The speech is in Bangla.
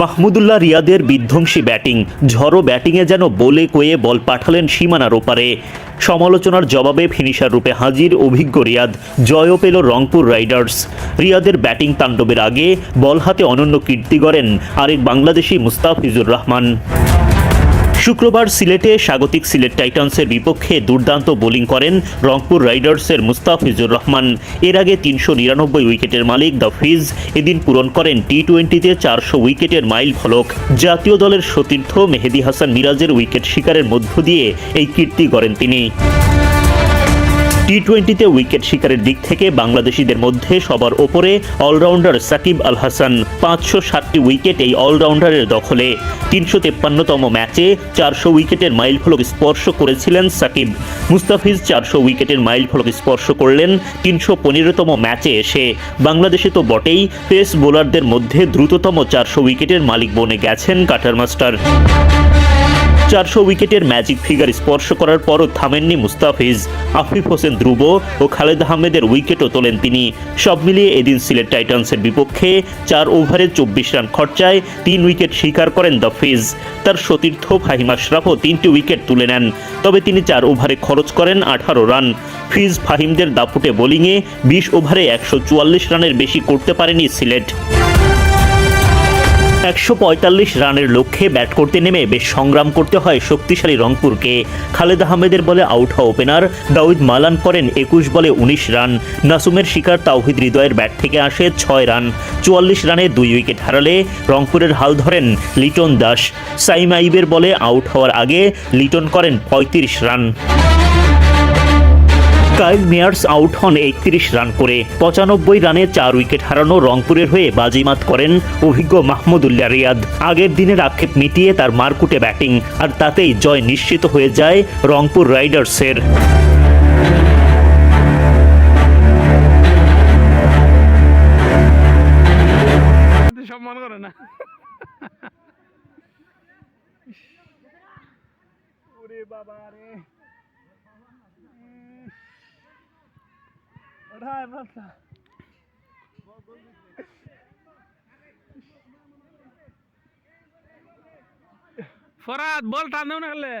মাহমুদুল্লাহ রিয়াদের বিধ্বংসী ব্যাটিং। ঝড়ো ব্যাটিংয়ে যেন বলে কয়ে বল পাঠালেন সীমানার ওপারে। সমালোচনার জবাবে ফিনিশার রূপে হাজির অভিজ্ঞ রিয়াদ। জয়ও পেল রংপুর রাইডার্স। রিয়াদের ব্যাটিং তাণ্ডবের আগে বল হাতে অনন্য কীর্তি গড়েন আরেক বাংলাদেশি মুস্তাফিজুর রহমান। শুক্রবার সিলেটে স্বাগতিক সিলেট টাইটান্সের বিপক্ষে দুর্দান্ত বোলিং করেন রংপুর রাইডার্সের মুস্তাফিজুর রহমান। এর আগে তিনশো নিরানব্বই উইকেটের মালিক দ্য ফিজ এদিন পূরণ করেন টি টোয়েন্টিতে চারশো উইকেটের মাইল ফলক। জাতীয় দলের সতীর্থ মেহেদি হাসান মিরাজের উইকেট শিকারের মধ্য দিয়ে এই কীর্তি গড়েন তিনি। টি টোয়েন্টিতে উইকেট শিকারের দিক থেকে বাংলাদেশিদের মধ্যে সবার ওপরে অলরাউন্ডার সাকিব আল হাসান পাঁচশো ষাটটি উইকেট এই অলরাউন্ডারের দখলে। তিনশো তেপ্পান্নতম ম্যাচে চারশো উইকেটের মাইল ফলক স্পর্শ করেছিলেন সাকিব। মুস্তাফিজ চারশো উইকেটের মাইল ফলক স্পর্শ করলেন তিনশো পনেরোতম ম্যাচে এসে। বাংলাদেশে তো বটেই পেস বোলারদের মধ্যে দ্রুততম চারশো উইকেটের মালিক বনে গেছেন কাটার মাস্টার। চারশো উইকেটের ম্যাজিক ফিগার স্পর্শ করার পরও থামেননি মুস্তাফিজ। আফিফ হোসেন ধ্রুব ও খালেদ আহমেদের উইকেটও তোলেন তিনি। সব মিলিয়ে এদিন সিলেট টাইটান্সের বিপক্ষে চার ওভারে চব্বিশ রান খরচায় তিন উইকেট শিকার করেন দ্য ফিজ। তার সতীর্থ ফাহিম আশরাফও তিনটি উইকেট তুলে নেন। তবে তিনি চার ওভারে খরচ করেন আঠারো রান। ফিজ ফাহিমদের দাপুটে বোলিংয়ে বিশ ওভারে একশো চুয়াল্লিশ রানের বেশি করতে পারেনি সিলেট। একশো পঁয়তাল্লিশ রানের লক্ষ্যে ব্যাট করতে নেমে বেশ সংগ্রাম করতে হয় শক্তিশালী রংপুরকে। খালেদ আহমেদের বলে আউট হওয়া ওপেনার দাউদ মালান করেন একুশ বলে উনিশ রান। নাসুমের শিকার তাওহিদ হৃদয়ের ব্যাট থেকে আসে ছয় রান। চুয়াল্লিশ রানে দুই উইকেট হারালে রংপুরের হাল ধরেন লিটন দাস। সাইম আইবের বলে আউট হওয়ার আগে লিটন করেন পঁয়ত্রিশ রান। কাইল মেয়ার্স আউট হন একত্রিশ রান করে। পঁচানব্বই রানে চার উইকেট হারানো রংপুরের হয়ে বাজিমাত করেন অভিজ্ঞ মাহমুদুল্লাহ রিয়াদ। আগের দিনের আক্ষেপ মিটিয়ে তার মারকুটে ব্যাটিং, আর তাতেই জয় নিশ্চিত হয়ে যায় রংপুর রাইডার্সের। বাবা রে ফরাদ বল টান দেও না খেলে।